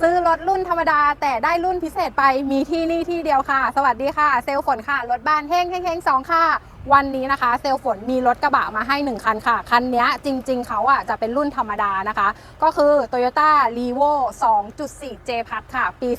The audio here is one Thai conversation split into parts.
ซื้อรถรุ่นธรรมดา แต่ได้รุ่นพิเศษไปมีที่นี่ที่เดียวค่ะ สวัสดีค่ะ เซลฝนค่ะ รถบ้านเฮงเฮงเฮงสองค่ะ วันนี้นะคะ เซลฝนมีรถกระบะมาให้ 1 คันค่ะ คันนี้จริง ๆ เขาอะจะเป็นรุ่นธรรมดานะคะ ก็คือ Toyota r e v o 2.4 J พัทค่ะ ปี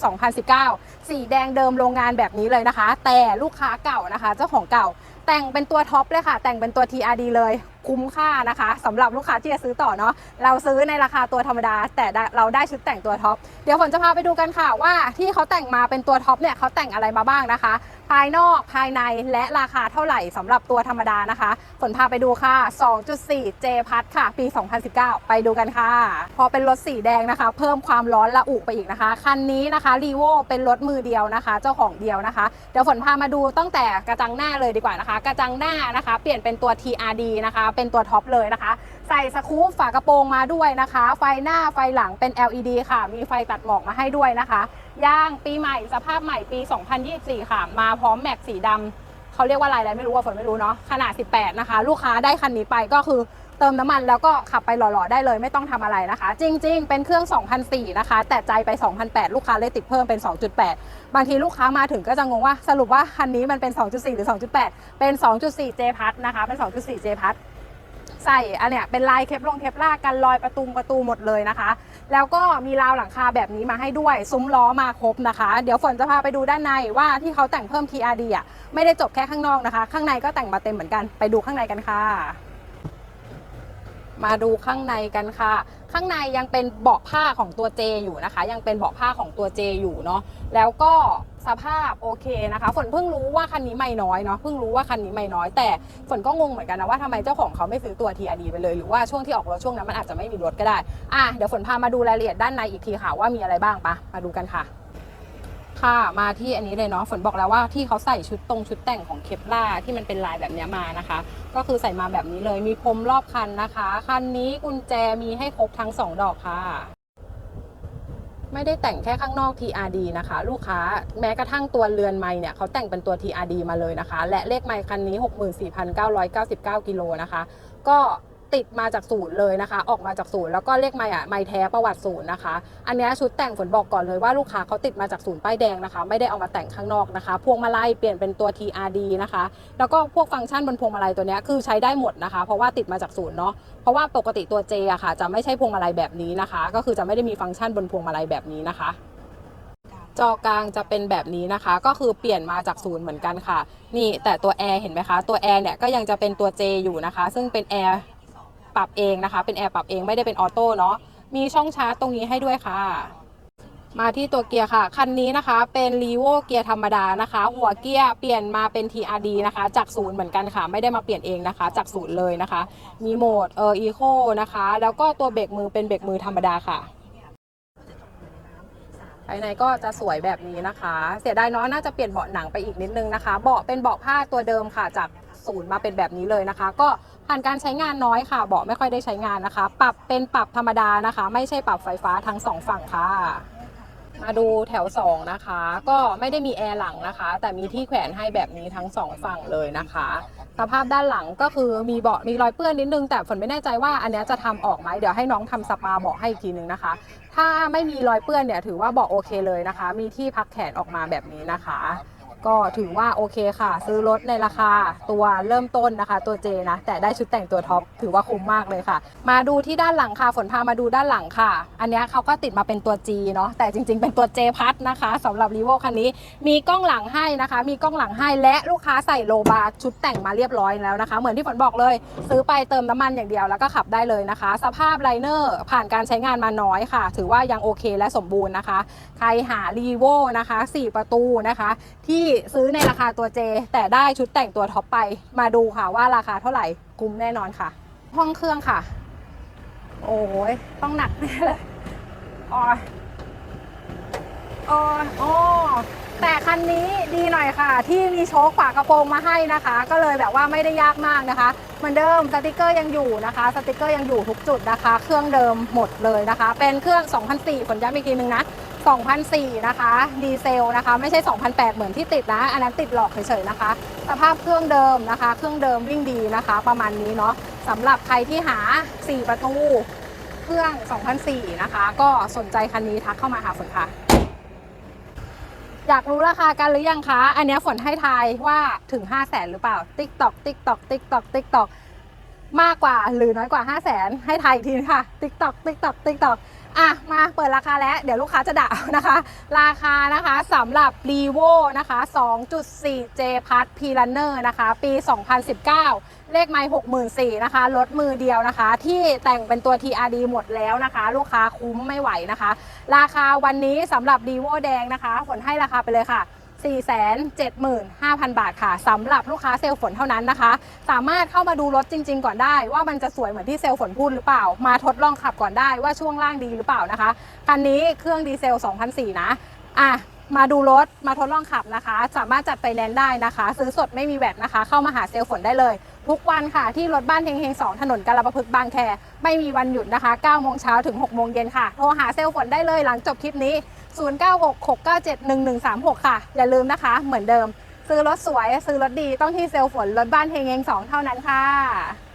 2019 สีแดงเดิมโรงงานแบบนี้เลยนะคะ แต่ลูกค้าเก่านะคะ เจ้าของเก่าแต่งเป็นตัวท็อปเลยค่ะ แต่งเป็นตัว TRD เลย คุ้มค่านะคะสำหรับลูกค้าที่จะซื้อต่อเนาะเราซื้อในราคาตัวธรรมดา แต่เราได้ชุดแต่งตัวท็อปเดี๋ยวฝนจะพาไปดูกันค่ะว่าที่เขาแต่งมาเป็นตัวท็อปเนี่ยเขาแต่งอะไรมาบ้างนะคะ ภายนอกภายในและราคาเท่าไหร่สำหรับตัวธรรมดานะคะ ฝนพาไปดูค่ะ 2.4 J พัทค่ะ ปี 2019 ไปดูกันค่ะ พอเป็นรถสีแดงนะคะ เพิ่มความร้อนระอุไปอีกนะคะ คันนี้นะคะรีโวเป็นรถมือเดียวนะคะ เจ้าของเดียวนะคะ เดี๋ยวฝนพามาดูตั้งแต่กระจังหน้าเลยดีกว่านะคะ กระจังหน้านะคะ เปลี่ยนเป็นตัว TRD นะคะเป็นตัวท็อปเลยนะคะ ใส่สกู๊ปฝากระโปรงมาด้วยนะคะ ไฟหน้าไฟหลังเป็น LED ค่ะ มีไฟตัดหมอกมาให้ด้วยนะคะย่างปีใหม่สภาพใหม่ปี 2024 ค่ะ มาพร้อมแม็กสีดำเขาเรียกว่าอะไรอะไรไม่รู้ว่าฝนไม่รู้เนาะขนาด 18 นะคะ ลูกค้าได้คันนี้ไปก็คือเติมน้ำมันแล้วก็ขับไปหล่อๆได้เลยไม่ต้องทำอะไรนะคะ จริง ๆ เป็นเครื่อง 2004 นะคะ แต่ใจไป 2008 ลูกค้าเลยติดเพิ่มเป็น 2.8 บางทีลูกค้ามาถึงก็จะงงว่าสรุปว่าคันนี้มันเป็น 2.4 หรือ 2.8 เป็น 2.4 J พัทนะคะ เป็น 2.4 J พัท ใส่อันเนี้ยเป็นลายเคปลงเคปล่ากกันรอยประตูประตูหมดเลยนะคะ แล้วก็มีราวหลังคาแบบนี้มาให้ด้วย ซุ้มล้อมาครบนะคะ เดี๋ยวฝนจะพาไปดูด้านในว่าที่เขาแต่งเพิ่ม TRD อะไม่ได้จบแค่ข้างนอกนะคะ ข้างในก็แต่งมาเต็มเหมือนกันไปดูข้างในกันค่ะ มาดูข้างในกันค่ะ ข้างในยังเป็นเบาะผ้าของตัว J อยู่นะคะ ยังเป็นเบาะผ้าของตัว J อยู่เนาะแล้วก็สภาพโอเคนะคะฝนเพิ่งรู้ว่าคันนี้ไม่น้อยเนาะเพิ่งรู้ว่าคันนี้ไม่น้อย แต่ฝนก็งงเหมือนกันนะว่าทำไมเจ้าของเขาไม่ซื้อตัว TRD ไปเลยหรือว่าช่วงที่ออกรถช่วงนั้นมันอาจจะไม่มีรถก็ได้อะเดี๋ยวฝนพามาดูรายละเอียดด้านในอีกทีค่ะว่ามีอะไรบ้างปะมาดูกันค่ะ ค่ะมาที่อันนี้เลยเนาะฝนบอกแล้วว่าที่เขาใส่ชุดตรงชุดแต่งของเคปล่าที่มันเป็นลายแบบนี้มานะคะ ก็คือใส่มาแบบนี้เลยมีพรมรอบคันนะคะ คันนี้กุญแจมีให้ครบทั้ง 2 ดอกค่ะ ไม่ได้แต่งแค่ข้างนอก TRD นะคะ ลูกค้าแม้กระทั่งตัวเรือนไม้เนี่ยเขาแต่งเป็นตัว TRD มาเลยนะคะ และเลขไม้คันนี้ 64,999 กิโลนะคะ ก็ ติดมาจากศูนย์เลยนะคะ ออกมาจากศูนย์แล้วก็เลขไม้อะไม้แท้ประวัติศูนย์นะคะ อันนี้ชุดแต่งฝนบอกก่อนเลยว่าลูกค้าเขาติดมาจากศูนย์ป้ายแดงนะคะ ไม่ได้เอามาแต่งข้างนอกนะคะ พวงมาลัยเปลี่ยนเป็นตัว TRD นะคะ แล้วก็พวกฟังก์ชันบนพวงมาลัยตัวนี้คือใช้ได้หมดนะคะ เพราะว่าติดมาจากศูนย์เนาะเพราะว่าปกติตัว J อะค่ะ จะไม่ใช่พวงมาลัยแบบนี้นะคะ ก็คือจะไม่ได้มีฟังก์ชันบนพวงมาลัยแบบนี้นะคะจอกลางจะเป็นแบบนี้นะคะ ก็คือเปลี่ยนมาจากศูนย์เหมือนกันค่ะ นี่แต่ตัวแอร์เห็นไหมคะ ตัวแอร์เนี่ยก็ยังจะเป็นตัว J อยู่นะคะ ซึ่งเป็นแอร์ ปรับเองนะคะ เป็นแอร์ปรับเองไม่ได้เป็นออโต้เนาะมีช่องชาร์จตรงนี้ให้ด้วยค่ะ มาที่ตัวเกียร์ค่ะ คันนี้นะคะ เป็นรีโวเกียร์ธรรมดานะคะ หัวเกียร์เปลี่ยนมาเป็น TRD นะคะ จากศูนย์เหมือนกันค่ะ ไม่ได้มาเปลี่ยนเองนะคะ จากศูนย์เลยนะคะ มีโหมดเอออีโคนะคะ แล้วก็ตัวเบรกมือเป็นเบรกมือธรรมดาค่ะ ภายในก็จะสวยแบบนี้นะคะ เสียดายเน้อยน่าจะเปลี่ยนเบาะหนังไปอีกนิดนึงนะคะเบาะเป็นเบาะผ้าตัวเดิมค่ะจากศูนย์มาเป็นแบบนี้เลยนะคะ ก็ผ่านการใช้งานน้อยค่ะเบาะไม่ค่อยได้ใช้งานนะคะ ปรับเป็นปรับธรรมดานะคะ ไม่ใช่ปรับไฟฟ้าทั้งสองฝั่งค่ะมาดูแถว 2 นะคะ ก็ไม่ได้มีแอร์หลังนะคะ แต่มีที่แขวนให้แบบนี้ทั้ง 2 ฝั่งเลยนะคะ สภาพด้านหลังก็คือมีเบาะมีรอยเปื้อนนิดนึง แต่ฝนไม่แน่ใจว่าอันนี้จะทำออกไหมเดี๋ยวให้น้องทำสปาเบาะให้อีกทีนึงนะคะ ถ้าไม่มีรอยเปื้อนเนี่ยถือว่าเบาะโอเคเลยนะคะ มีที่พักแขนออกมาแบบนี้นะคะ ก็ถือว่าโอเคค่ะ ซื้อรถในราคาตัวเริ่มต้นนะคะ ตัว J นะ แต่ได้ชุดแต่งตัวท็อปถือว่าคุ้มมากเลยค่ะ มาดูที่ด้านหลังค่ะ ฝนพามาดูด้านหลังค่ะ อันนี้เขาก็ติดมาเป็นตัว G เนาะแต่จริง ๆ เป็นตัว J พัทนะคะสำหรับรีโวคันนี้ มีกล้องหลังให้นะคะ มีกล้องหลังให้และลูกค้าใส่โลบาร์ชุดแต่งมาเรียบร้อยแล้วนะคะ เหมือนที่ฝนบอกเลย ซื้อไปเติมน้ำมันอย่างเดียวแล้วก็ขับได้เลยนะคะ สภาพไลเนอร์ผ่านการใช้งานมาน้อยค่ะ ถือว่ายังโอเคและสมบูรณ์นะคะ ใครหารีโวนะคะ 4 ประตูนะคะ ที่ซื้อในราคาตัว J แต่ได้ชุดแต่งตัวท็อปไป มาดูค่ะว่าราคาเท่าไหร่คุ้มแน่นอนค่ะ ห้องเครื่องค่ะ โอ้ยต้องหนักแน่เลยอ๋อยอ๋ออ๋อแต่คันนี้ดีหน่อยค่ะ ที่มีโชคฝากระโปรงมาให้นะคะ ก็เลยแบบว่าไม่ได้ยากมากนะคะเหมือนเดิมสติกเกอร์ยังอยู่นะคะ สติกเกอร์ยังอยู่ทุกจุดนะคะ เครื่องเดิมหมดเลยนะคะ เป็นเครื่อง 2004ฝนย้ำอีกทีนึงนะ 2004นะคะ ดีเซลนะคะ ไม่ใช่2008เหมือนที่ติดนะ อันนั้นติดหลอกเฉยๆนะคะ สภาพเครื่องเดิมนะคะ เครื่องเดิมวิ่งดีนะคะ ประมาณนี้เนาะสำหรับใครที่หา 4 ประตู เครื่อง 2004นะคะ ก็สนใจคันนี้ทักเข้ามาหาฝนค่ะ อยากรู้ราคากันหรือยังคะ อันนี้ฝนให้ทายว่าถึง 5 0 0แสนหรือเปล่า ติ๊กตอก ติ๊กตอก ติ๊กตอก ติ๊กตอก มากกว่าหรือน้อยกว่า 5 0 0แสนให้ทายอีกทีค่ะ ติ๊กตอก ติ๊กตอก ติ๊กตอก อะมาเปิดราคาแล้ว เดี๋ยวลูกค้าจะด่านะคะ ราคานะคะสำหรับ r e v o นะคะ 2.4 J p a s P Runner นะคะ ปี 2019 เลขไมล์64,000นะคะรถมือเดียวนะคะ ที่แต่งเป็นตัว TRD หมดแล้วนะคะ ลูกค้าคุ้มไม่ไหวนะคะ ราคาวันนี้สำหรับ r e v o แดงนะคะผลให้ราคาไปเลยค่ะ 475,000 บาทค่ะสำหรับลูกค้าเซลฝนเท่านั้นนะคะ สามารถเข้ามาดูรถจริง ๆ ก่อนได้ ว่ามันจะสวยเหมือนที่เซลฝนพูดหรือเปล่า มาทดลองขับก่อนได้ว่าช่วงล่างดีหรือเปล่านะคะคันนี้เครื่องดีเซล2004นะอะมาดูรถมาทดลองขับนะคะ สามารถจัดไฟแนนซ์ได้นะคะ ซื้อสดไม่มีแวตนะคะ เข้ามาหาเซลฝนได้เลย ทุกวันค่ะ ที่รถบ้านเฮงเฮง2ถนนกาลประพฤกบางแคไม่มีวันหยุดนะคะ9โมงเช้าถึง6โมงเย็นค่ะโทรหาเซลฝนได้เลยหลังจบคลิปนี้ 0966971136 ค่ะ อย่าลืมนะคะ เหมือนเดิม ซื้อรถสวย ซื้อรถดีต้องที่เซลล์ฝนรถบ้านเฮงเอง2เท่านั้นค่ะ